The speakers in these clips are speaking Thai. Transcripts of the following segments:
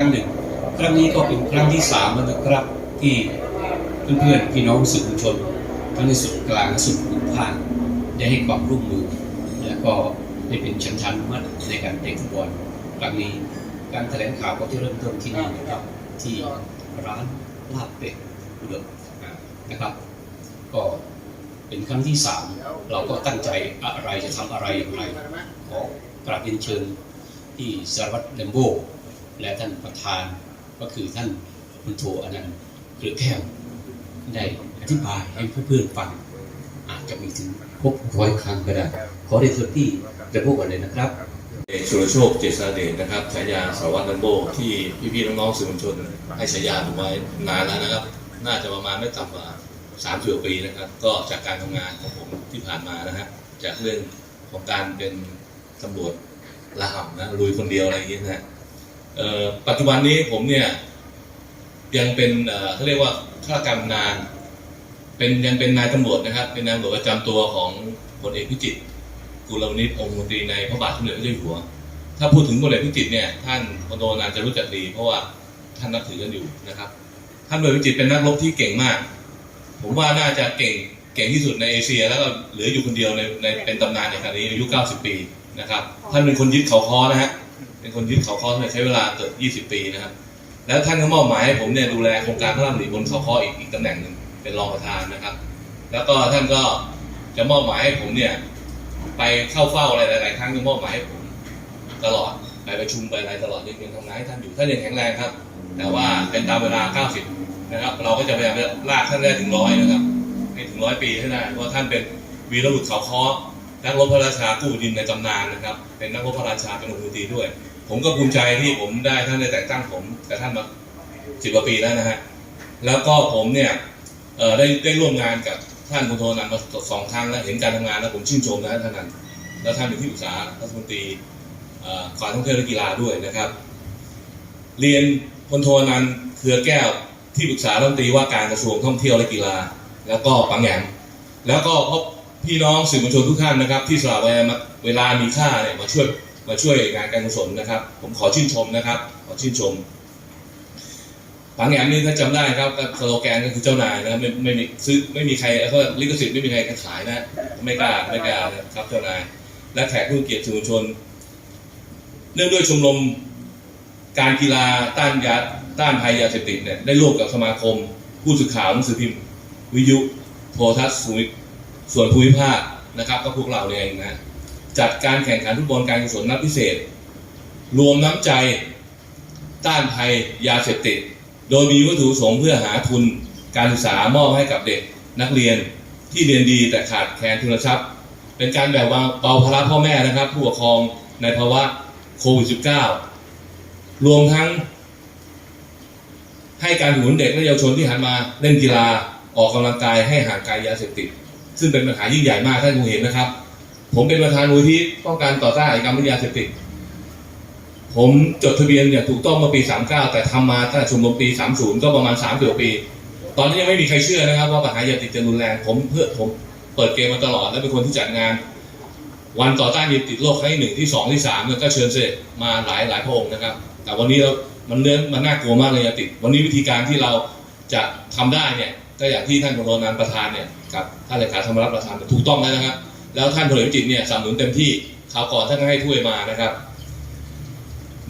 ครั้งหนึ่งครั้งนี้ก็เป็นครั้งที่สามแล้วนะครับที่เพื่อนๆพี่น้องสื่อมวลชนทั้งในส่วนกลางและส่วนภูมิภาคได้ให้ความร่วมมือ และก็ได้เป็นชันชันมัดในการเตะฟุตบอลครั้งนี้การแถลงข่าวก็ที่เริ่มต้นที่นี่นะครับที่ร้านลาบเป็ดอุดมนะครับ ก็เป็นครั้งที่สามเราก็ตั้งใจอะไรจะทำอะไรอย่างไรขอกราบเรียนเชิญที่สารวัตรเลมโบ และท่านประธานก็คือท่านพุนโทอนันต์เครือแก้วได้อธิบายให้เพื่อนๆฟัง อาจจะมีถึงพบร้อยครั้งก็ได้ ขอเรียนเชิญที่เลมโบก่อนเลยนะครับเอกสุรโชคเจษฎาเดชนะครับฉายาสารวัตรลัมโบที่พี่ๆน้องๆสื่อมวลชนให้ฉายาผมไว้นานแล้วนะครับ น่าจะประมาณไม่ต่ำกว่าสามสิบปีนะครับ ก็จากการทำงานของผมที่ผ่านมานะฮะจากเรื่องของการเป็นตำรวจละห่ำนะลุยคนเดียวอะไรอย่างเงี้ยนะ ปัจจุบันนี้ผมเนี่ยยังเป็นเอ่อเขาเรียกว่าข้าราชการนาน เป็นยังเป็นนายตำรวจนะครับ เป็นนายตำรวจประจำตัวของพลเอกพิจิตรกุลวณิชองค์มนตรีในพระบาทสมเด็จพระเจ้าอยู่หัว ถ้าพูดถึงพลเอกพิจิตรเนี่ยท่านพลโทนานจะรู้จักดี เพราะว่าท่านนับถือกันอยู่นะครับ ท่านพลเอกพิจิตรเป็นนักรบที่เก่งมาก ผมว่าน่าจะเก่งเก่งที่สุดในเอเชีย แล้วก็เหลืออยู่คนเดียวในในเป็นตำนานในขณะนี้อายุ 90 ปีนะครับ ท่านเป็นคนยึดเขาคอนะฮะ เป็นคนยึดเขาคอใช้เวลาเกือบ20 ปีนะครับ แล้วท่านก็มอบหมายให้ผมเนี่ยดูแลโครงการพระราชดำริบนเขาคออีกอีกตำแหน่งหนึ่งเป็นรองประธานนะครับ แล้วก็ท่านก็จะมอบหมายให้ผมเนี่ยไปเข้าเฝ้าอะไรหลาย ๆ ครั้งก็มอบหมายให้ผมตลอดไปประชุมไปอะไรตลอดยังยังทำงานให้ท่านอยู่ท่านยังแข็งแรงครับ แต่ว่าเป็นตามเวลา 90 นะครับ เราก็จะพยายามลากท่านได้ถึงร้อยนะครับให้ถึงร้อยปีให้ได้เพราะท่านเป็นวีรบุรุษเขาค้อนักรบพระราชากู้ดินในตำนานนะครับ เป็นนักรบพระราชาเป็นองค์ตีด้วย ผมก็ภูมิใจที่ผมได้ท่านได้แต่งตั้งผมกับท่านมาสิบกว่าปีแล้วนะฮะ แล้วก็ผมเนี่ยได้ได้ร่วมงานกับท่านพลโทนันมาสองครั้งแล้วเห็นการทำงานแล้วผมชื่นชมนะท่านนั้นแล้วท่านเป็นที่ปรึกษารัฐมนตรีการท่องเที่ยวและกีฬาด้วยนะครับ เรียนพลโทนันเครือแก้วที่ปรึกษารัฐมนตรีว่าการกระทรวงท่องเที่ยวและกีฬา แล้วก็ปังแหงแล้วก็พบพี่น้องสื่อมวลชนทุกท่านนะครับ ที่สละเวลาเวลามีค่าเนี่ยมาช่วย มาช่วยงานการกุศลนะครับ ผมขอชื่นชมนะครับ ขอชื่นชมปังแหนนี่ถ้าจำได้ครับก็สโลแกนก็คือเจ้านายนะไม่ไม่มีซื้อไม่มีใครก็ลิขสิทธิ์ไม่มีใครขายนะไม่กล้าไม่กล้าครับเจ้านาย และแขกผู้เกียรติสื่อมวลชน เนื่องด้วยชมรมการกีฬาต้านยาต้านภัยยาเสพติดเนี่ยได้ร่วมกับสมาคม ผู้สื่อข่าวหนังสือพิมพ์ วิทยุโทรทัศน์ส่วนส่วนภูมิภาคนะครับก็พวกเราเองนะ จัดการแข่งขันฟุตบอลการกุศลนัดพิเศษ รวมน้ำใจต้านภัยยาเสพติด โดยมีวัตถุประสงค์เพื่อหาทุนการศึกษามอบให้กับเด็กนักเรียนที่เรียนดีแต่ขาดแคลนทุนทรัพย์ เป็นการแบ่งเบาภาระพ่อแม่นะครับ ผู้ปกครองในภาวะโควิด -19 รวมทั้ง ให้การหนุนเด็กและเยาวชนที่หันมาเล่นกีฬาออกกำลังกายให้ห่างไกลยาเสพติด ซึ่งเป็นปัญหายิ่งใหญ่มากท่านคงเห็นนะครับ ผมเป็นประธานมูลที่ป้องกันต่อต้านอาชญากรรมยาเสพติด ผมจดทะเบียนอย่างถูกต้องเมื่อปี 39 แต่ทำมาตั้งแต่ชมรมปี 30 ก็ประมาณ3เดือนปี ตอนนี้ยังไม่มีใครเชื่อนะครับว่าปัญหายาติดจะรุนแรง ผมเพื่อผมเปิดเกมมาตลอดและเป็นคนที่จัดงาน วันต่อต้านยาติดโลกครั้งที่หนึ่งที่สองที่สามเนี่ยก็เชิญเสด็จมาหลายหลายพระองค์นะครับ แต่วันนี้เรามันเรื่อมันน่ากลัวมากเลยยาติด วันนี้วิธีการที่เราจะทำได้เนี่ยก็อย่างที่ท่านพลโทนันประธานเนี่ยกับท่านเลขาธรรมรัฐประธานถูกต้องแล้วนะครับ แล้วท่านพลเอกวิจิตเนี่ยสนับสนุนเต็มที่คราวก่อนท่านก็ให้ถ้วยมานะครับ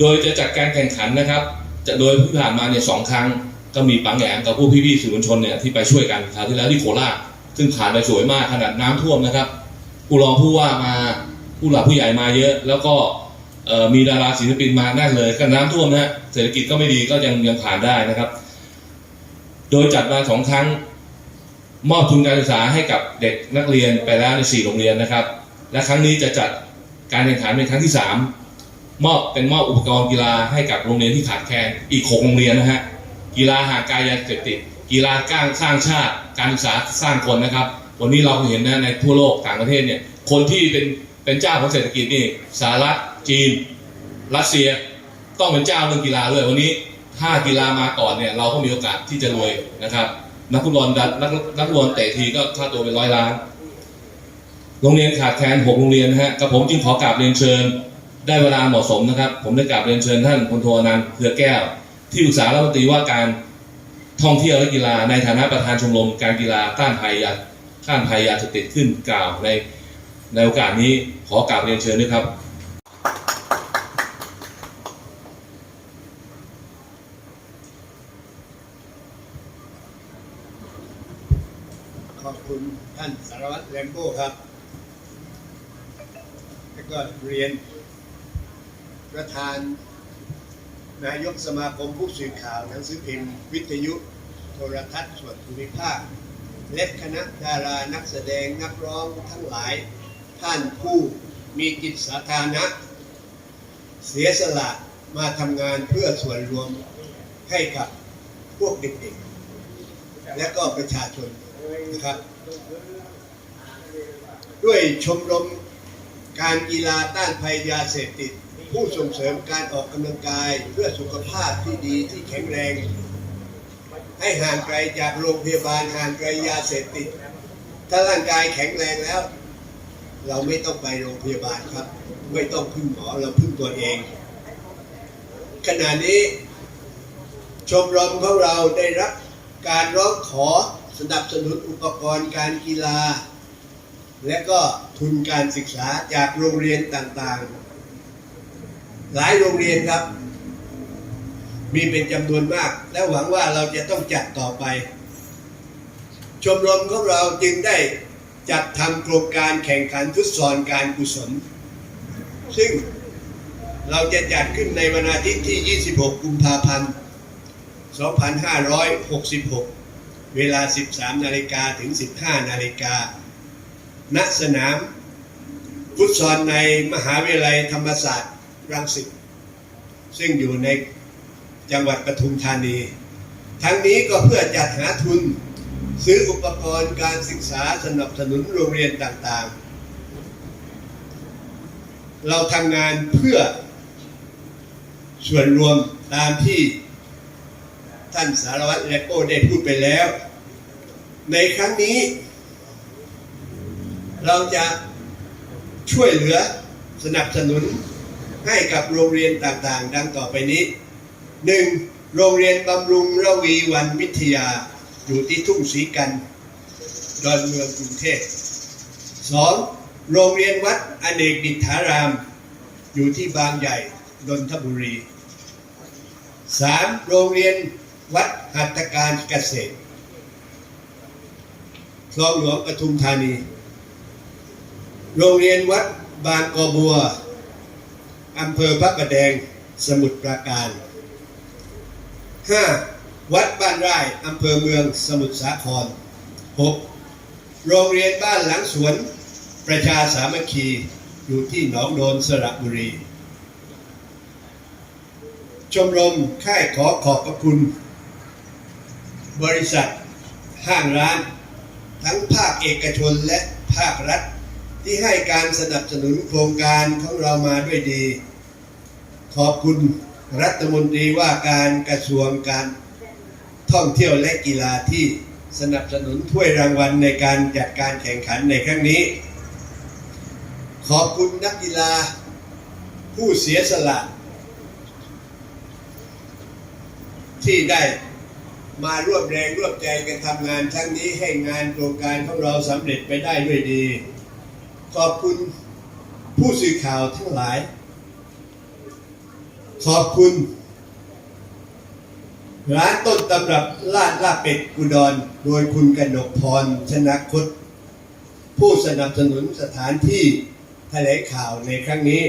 โดยจะจัดการแข่งขันนะครับ จะโดยที่ผ่านมาเนี่ยสองครั้งก็มีปังแหงกับผู้พี่ๆสื่อมวลชนเนี่ยที่ไปช่วยกันคราวที่แล้วที่โคราชซึ่งผ่านไปสวยมากขนาดน้ำท่วมนะครับผู้รองผู้ว่ามาผู้หลักผู้ใหญ่มาเยอะ แล้วก็มีดาราศิลปินมาได้เลยก็น้ำท่วมนะฮะเศรษฐกิจก็ไม่ดีก็ยังยังผ่านได้นะครับ โดยจัดมาสองครั้ง มอบทุนการศึกษาให้กับเด็กนักเรียนไปแล้วในสี่โรงเรียนนะครับ และครั้งนี้จะจัดการแข่งขันเป็นครั้งที่สามมอบเป็นมอบอุปกรณ์กีฬาให้กับโรงเรียนที่ขาดแคลนอีกหกโรงเรียนนะฮะกีฬาห่างไกลยาเสพติดกีฬาก้างสร้างชาติ การศึกษาสร้างคนนะครับ วันนี้เราเห็นนะในทั่วโลกต่างประเทศเนี่ยคนที่เป็นเป็นเจ้าของเศรษฐกิจนี่สหรัฐจีน รัสเซียต้องเป็นเจ้าเรื่องกีฬาด้วยวันนี้ถ้ากีฬามาก่อนเนี่ยเราก็มีโอกาสที่จะรวยนะครับ นักฟุตบอลดันนักนักฟุตบอลเตะทีก็ค่าตัวเป็นร้อยล้าน โรงเรียนขาดแคลนหกโรงเรียนนะฮะกับผมจึงขอกราบเรียนเชิญ ได้เวลาเหมาะสมนะครับ ผมได้กราบเรียนเชิญท่านพลโทนันเผือแก้ว ที่ปรึกษารัฐมนตรีว่าการท่องเที่ยวและกีฬาในฐานะประธานชมรมการกีฬาต้านภัยยาต้านภัยยาเสพติดขึ้นกล่าวในในโอกาสนี้ขอกราบเรียนเชิญด้วยครับ ขอบคุณท่านสารวัตรแรมโบ้ครับ แล้วก็เรียนประธานนายกสมาคมผู้สื่อข่าวหนังสือพิมพ์ วิทยุ โทรทัศน์ส่วนภูมิภาค และคณะดารานักแสดงนักร้องทั้งหลาย ท่านผู้มีจิตสาธารณะ เสียสละมาทำงานเพื่อส่วนรวมให้กับพวกเด็กๆ และก็ประชาชน นะครับ ด้วยชมรมการกีฬาต้านภัยยาเสพติด ผู้ส่งเสริมการออกกำลังกายเพื่อสุขภาพที่ดีที่แข็งแรง ให้ห่างไกลจากโรงพยาบาลห่างไกลยาเสพติด ถ้าร่างกายแข็งแรงแล้ว เราไม่ต้องไปโรงพยาบาลครับ ไม่ต้องพึ่งหมอเราพึ่งตัวเอง ขณะนี้ชมรมของเราได้รับการร้องขอ สนับสนุนอุปกรณ์การกีฬา และก็ทุนการศึกษาจากโรงเรียนต่างๆ หลายโรงเรียนครับ มีเป็นจำนวนมาก และหวังว่าเราจะต้องจัดต่อไป ชมรมของเราจึงได้จัดทำโครงการแข่งขันฟุตซอลการกุศล ซึ่งเราจะจัดขึ้นในวันอาทิตย์ที่ 26 กุมภาพันธ์ 2566 เวลา 13 นาฬิกาถึง 15 นาฬิกา ณ สนามฟุตซอลในมหาวิทยาลัยธรรมศาสตร์รังสิต ซึ่งอยู่ในจังหวัดปทุมธานี ทั้งนี้ก็เพื่อจัดหาทุน ซื้ออุปกรณ์การศึกษาสนับสนุนโรงเรียนต่างๆ เราทำงานเพื่อส่วนรวมตามที่ ท่านสารวัตรแลโก้ได้พูดไปแล้ว ในครั้งนี้ เราจะช่วยเหลือสนับสนุนให้กับโรงเรียนต่างๆ ดังต่อไปนี้ 1. โรงเรียนบำรุงระวีวันวิทยาอยู่ที่ทุ่งศรีกันดอนเมืองกรุงเทพ 2. โรงเรียนวัดอเนกดิษฐาราม อยู่ที่บางใหญ่นนทบุรี 3. โรงเรียน วัดหัตถการเกษตรคลองหลวงปทุมธานี โรงเรียนวัดบางกอบัว อำเภอพระประแดง สมุทรปราการ 5. วัดบ้านไร่อำเภอเมืองสมุทรสาคร 6. โรงเรียนบ้านหลังสวน ประชาสามัคคี อยู่ที่หนองโดนสระบุรี ชมรมค่ายขอขอบพระคุณ บริษัท ห้างร้าน ทั้งภาคเอกชนและภาครัฐ ที่ให้การสนับสนุนโครงการของเรามาด้วยดี ขอบคุณรัฐมนตรีว่าการกระทรวงการท่องเที่ยวและกีฬาที่สนับสนุนถ้วยรางวัลในการจัดการแข่งขันในครั้งนี้ ขอบคุณนักกีฬาผู้เสียสละ ที่ได้ มาร่วมแรงร่วมใจกันทำงานครั้งนี้ให้งานโครงการของเราสำเร็จไปได้ด้วยดี ขอบคุณผู้สื่อข่าวทั้งหลาย ขอบคุณ ร้านต้นตำรับลาดลาเป็ดอุดรโดยคุณกนกพรชนะคต ผู้สนับสนุนสถานที่แถลงข่าวในครั้งนี้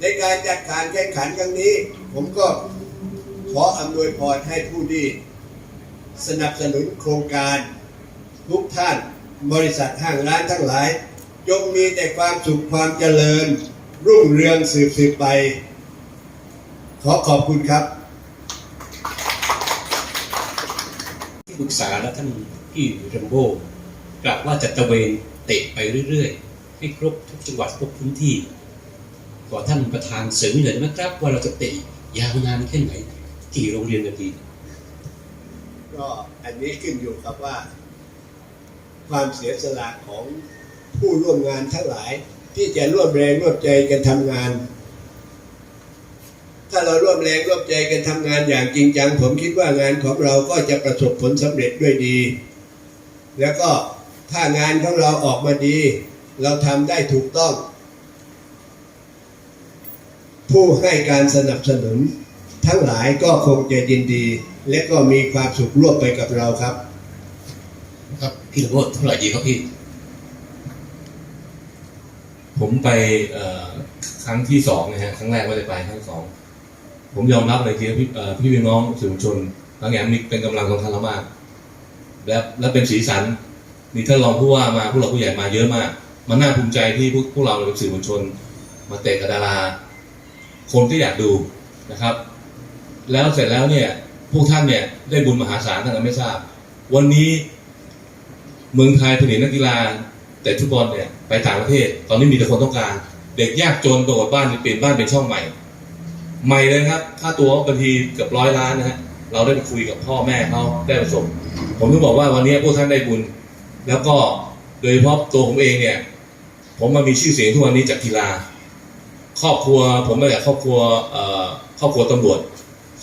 ในการจัดการแข่งขันครั้งนี้ ผมก็ ขออำนวยพรให้ผู้ที่สนับสนุนโครงการ ทุกท่านบริษัทห้างร้านทั้งหลาย จงมีแต่ความสุขความเจริญ รุ่งเรืองสืบสืบไป ขอขอบคุณครับที่ปรึกษาและท่านพี่เรมโบ้กล่าวว่าจะตะเวนเตะไปเรื่อยๆ ให้ครบทุกจังหวัดทุกพื้นที่ขอท่านประธานเสริมหน่อยไหมครับ ว่าเราจะเตะยาวนานแค่ไหน กี่โรงเรียนกันดีก็อันนี้ขึ้นอยู่กับว่า ความเสียสละของผู้ร่วมงานทั้งหลาย ที่จะร่วมแรงร่วมใจกันทำงาน ถ้าเราร่วมแรงร่วมใจกันทำงานอย่างจริงจัง ผมคิดว่างานของเราก็จะประสบผลสำเร็จด้วยดี แล้วก็ถ้างานของเราออกมาดี เราทำได้ถูกต้อง ผู้ให้การสนับสนุน ทั้งหลายก็คงจะยินดี และก็มีความสุขร่วมไปกับเราครับ ครับพี่ระโรจน์เท่าไหร่ดีครับพี่ ผมไปเอ่อครั้งที่สองนะฮะครั้งแรกไม่ได้ไปครั้งที่สองผมยอมรับเลยทีว่าพี่เอ่อพี่พี่น้องสื่อมวลชนบางอย่างมีเป็นกำลังสำคัญมาก และและเป็นสีสันมีท่านรองผู้ว่ามาผู้หลักผู้ใหญ่มาเยอะมาก มันน่าภูมิใจที่พวกพวกเราเป็นสื่อมวลชน มาเตะกับดารา คนที่อยากดูนะครับ แล้วเสร็จแล้วเนี่ยพวกท่านเนี่ยได้บุญมหาศาลท่านไม่ทราบ วันนี้เมืองไทยผลิตนักกีฬาแต่ฟุตบอลเนี่ยไปต่างประเทศ ตอนนี้มีแต่คนต้องการ เด็กยากจนโดดบ้านเปลี่ยนบ้านเป็นช่องใหม่ ใหม่เลยครับค่าตัวบางทีเกือบร้อยล้านนะฮะเราได้ไปคุยกับพ่อแม่เขาได้ประสบผมถึงบอกว่าวันนี้พวกท่านได้บุญ แล้วก็โดยเฉพาะตัวผมเองเนี่ย ผมมามีชื่อเสียงทุกวันนี้จากกีฬา ครอบครัวผมมาจากครอบครัวเอ่อครอบครัวตำรวจ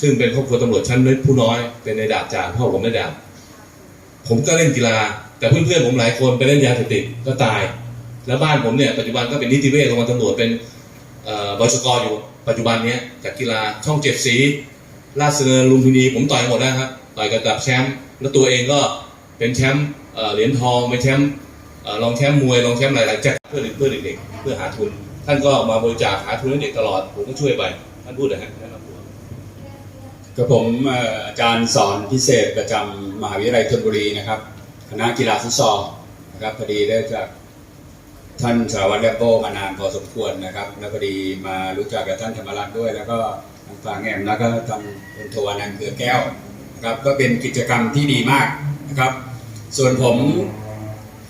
ซึ่งเป็นครอบครัวตำรวจชั้นผู้น้อย เป็นในดาบจ่าพ่อผมในดาบผมก็เล่นกีฬา แต่เพื่อนๆผมหลายคนไปเล่นยาเสพติดก็ตาย แล้วบ้านผมเนี่ยปัจจุบันก็เป็นนิติเวชโรงพยาบาลตำรวจเป็นเอ่อบชกอยู่ปัจจุบันเนี้ยจากกีฬาช่องเจ็ดสีราชเนินลุมพินีผมต่อยหมดแล้วครับต่อยกับดับแชมป์แล้วตัวเองก็เป็นแชมป์เหรียญทองเป็นแชมป์เอ่อรองแชมป์มวยรองแชมป์หลายๆแจ็คเพื่อเพื่อเด็กๆเพื่อหาทุน ท่านก็มาบริจาคหาทุนให้เด็กตลอดผมก็ช่วยไปท่านพูดนะฮะแนะนำตัว กับผมอาจารย์สอนพิเศษประจำมหาวิทยาลัยธนบุรีนะครับ คณะกีฬาฟุตซอลนะครับพอดีได้จากท่านสารวัตรแลมโบมานานพอสมควรนะครับ แล้วพอดีมารู้จักกับท่านธรรมรัตน์ด้วย แล้วก็ทางฝางแอมแล้วก็ทางพลโทวานันเกือแก้วนะครับก็เป็นกิจกรรมที่ดีมากนะครับ ส่วนผม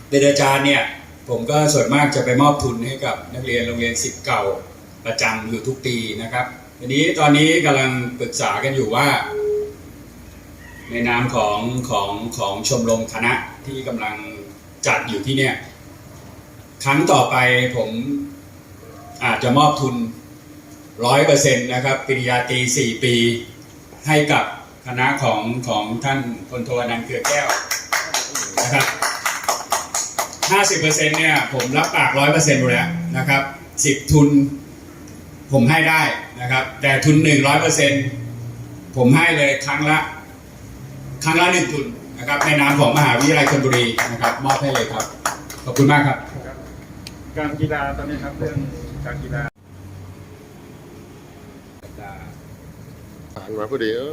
เป็นอาจารย์เนี่ยผมก็ส่วนมากจะไปมอบทุนให้กับนักเรียนโรงเรียนสิทธิ์เก่าประจำอยู่ทุกปีนะครับ ทีนี้ตอนนี้กำลังปรึกษากันอยู่ว่า ในนามของของของชมรมคณะที่กำลังจัดอยู่ที่เนี่ย ครั้งต่อไปผมอาจจะมอบทุนร้อยเปอร์เซ็นต์นะครับปริญญาตรีสี่ปีให้กับคณะของของท่านพลโทอนันต์เกลือแก้วนะครับห้าสิบเปอร์เซ็นต์เนี่ยผมรับปากร้อยเปอร์เซ็นต์อยู่แล้วนะครับสิบทุน ผมให้ได้นะครับ แต่ทุนหนึ่งร้อยเปอร์เซ็นต์ผมให้เลยครั้งละ ครั้งละหนึ่งทุนนะครับในนามของมหาวิทยาลัยธนบุรีนะครับ มอบให้เลยครับ ขอบคุณมากครับ การกีฬาตอนนี้ครับเรื่องการกีฬาหันมาพอดีเออ